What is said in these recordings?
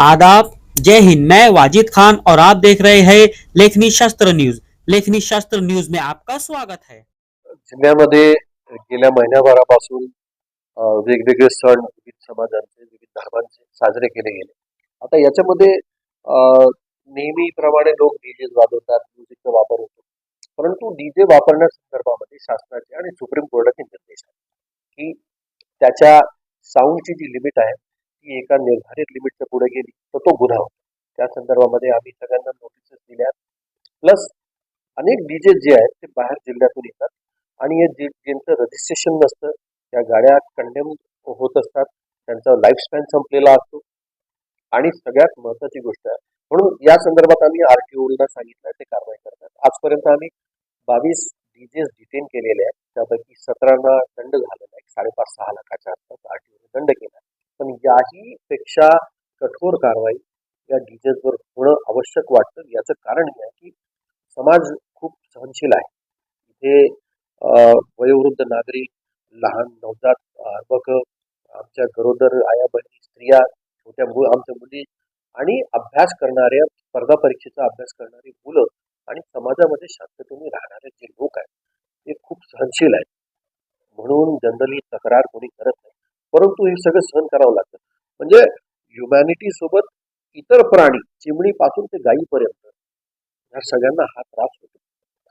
आदाब। जय हिंद। मैं वाजिद खान और आप देख रहे हैं लेखनी शास्त्र न्यूज। लेखनी शास्त्र न्यूज में आपका स्वागत है। जिल्ह्यामध्ये गेल्या महिन्याभरापासून वेगवेगळे सण विविध समाजांचे विविध धर्मांचे साजरे केले गेले. आता याच्यामध्ये नेहमीप्रमाणे लोक डीजे वाजवतात म्युझिकचा वापर होतो. परंतु डीजे वापरण्यासंदर्भामध्ये शासनाचे आणि सुप्रीम कोर्टाचे निर्देश आहेत की त्याच्या साऊंडची जी लिमिट आहे ती एका निर्धारित लिमिटच्या पुढे गेली तर तो गुन्हा होतो. त्या संदर्भामध्ये आम्ही सगळ्यांना नोटिसेस दिल्या प्लस अनेक डीजे जे आहेत ते बाहेर जिल्ह्यातून येतात. आणि हे जे ज्यांचं रजिस्ट्रेशन नसतं त्या गाड्या कंडेम होत असतात. त्यांचा लाईफ स्पॅन संपलेला असतो. आणि सगळ्यात महत्वाची गोष्ट आहे म्हणून या संदर्भात आम्ही आरटीओला सांगितलं ते कारवाई करतात. आजपर्यंत आम्ही बावीस डीजेस डिटेन केलेले आहेत. त्यापैकी सतरांना दंड झालेला आहे. साडेपाच सहा लाखाच्या आसपास आरटीओने दंड केला पण याही पेक्षा कठोर कारवाई या डीजेसवर होणं आवश्यक वाटतं. याचं कारण हे आहे की समाज खूप सहनशील आहे. इथे वयोवृद्ध नागरिक लहान नवजात अर्भक आमच्या गरोदर आया बहिणी स्त्रिया छोट्या मु आमच्या मुली आणि अभ्यास करणाऱ्या स्पर्धा परीक्षेचा अभ्यास करणारी मुलं आणि समाजामध्ये शांततेने राहणारे जे लोक आहेत ते खूप सहनशील आहेत. म्हणून जनरली तक्रार कोणी करत नाही. परंतु हे सगळं सहन करावं लागतं. म्हणजे ह्युमॅनिटी सोबत इतर प्राणी चिमणीपासून ते गायीपर्यंत ह्या सगळ्यांना हा त्रास होतो.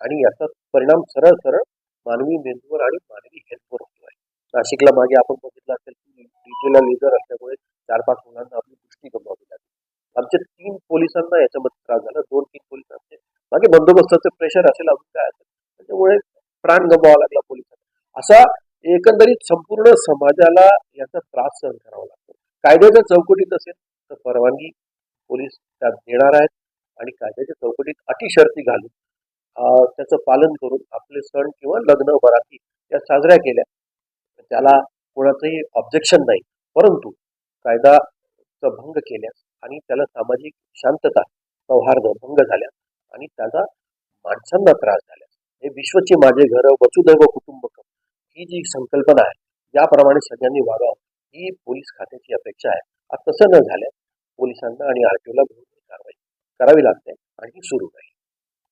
आणि याचा परिणाम सरळ सरळ मानवी मेंदूवर आणि मानवी हेल्थवर होतो आहे. नाशिकला मागे आपण बघितलं असेल की डीजेला लेझर असल्यामुळे चार पाच मुलांना आपली दृष्टी गमवावी लागली आमच्या तीन पोलिसांना याच्यामध्ये त्रास झाला. दोन तीन पोलिसांचे मागे बंदोबस्ताचं प्रेशर असेल अजून काय असेल. त्याच्यामुळे प्राण गमवावा लागला पोलिसांना. असा एकंदरीत संपूर्ण समाजाला याचा त्रास सहन करावा लागतो. कायद्याच्या चौकटीत असेल तर परवानगी पोलीस त्यात देणार आहेत आणि कायद्याच्या चौकटीत अटी शर्ती घालून त्याचं पालन करून आपले सण किंवा लग्न बराती या साजऱ्या केल्या. त्याला कोणाचंही ऑब्जेक्शन नाही. परंतु कायदाचा भंग केल्यास आणि त्याला सामाजिक शांतता सौहार्द भंग झाल्यास आणि त्याचा माणसांना त्रास झाल्यास हे विश्वचे माझे घर वसुदैव कुटुंब ही जी संकल्पना आहे याप्रमाणे सगळ्यांनी वागावं ही पोलीस खात्याची अपेक्षा आहे. आता तसं न झाल्यास पोलिसांना आणि आरटीओला कारवाई करावी लागते आणि ही सुरू राहील.